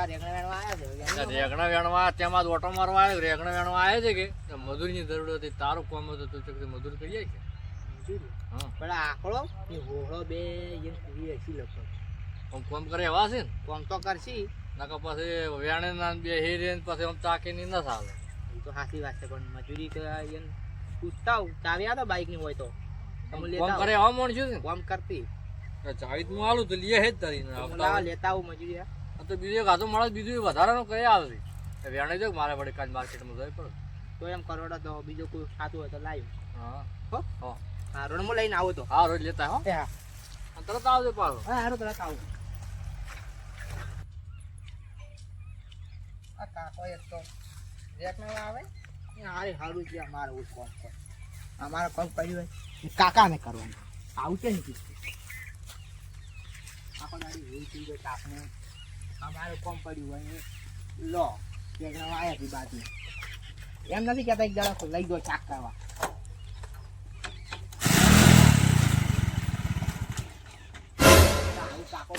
તાર રેગણા વેણવા આયા છે. એટલે રેગણા વેણવા તેમાં ઓટો મારવા આવ્યો. રેગણા વેણવા આવે છે કે? મજૂરીની જરૂર હતી. તારું કામ હતું તું ચકતી મજૂરી કરીએ કે મજૂરી. પણ આ આંકડો હોળો બે એમ પૂરી હશી લગભગ આમ કામ કરે એવા છે ને? કોમ તો કરશી. નકર પછી વેણે ના બે હેરી પછી આમ ચાકીની ન ચાલે. એ તો સાચી વાત છે પણ મજૂરી એમ પૂછતા આવું ચાવી તો બાઈકની હોય તો. કામ કરે આવો. માણસો કોમ કરતી. ચાવી હું આલું તો લે હે જ તારી. લેતા આવું મજૂરી તો બીજું એક મળે માણસ બીજું વધારાનો કઈ આવે છે વેણે જો મારે પડે કાલ માર્કેટમાં જવું પડે. તો એમ કરોડા તો બીજું કોઈ ખાતું હોય તો લાવ્યું હા. હો? હા. હા રોડમાં લઈને આવો તો. હા રોજ લેતા હો. હા. તરત આવજો પાછો. હા હારો તરત આવો. આ કાકો એક તો રેકમાં આવે. હારે હારું છે અમારે એવું કોમ છે. અમારે કોમ કર્યું હોય. એ કાકાને કરવાનું. આવું છે ને કીધું. આખો દાડી એવું થઈ ગયો કાકને અમારે કોમ પડ્યું હોય લો રેકમાં આવ્યા હતી બાજુ. એમ નથી કહેતા એક દાડા લઈ ગયો ચાક કરવા કાકો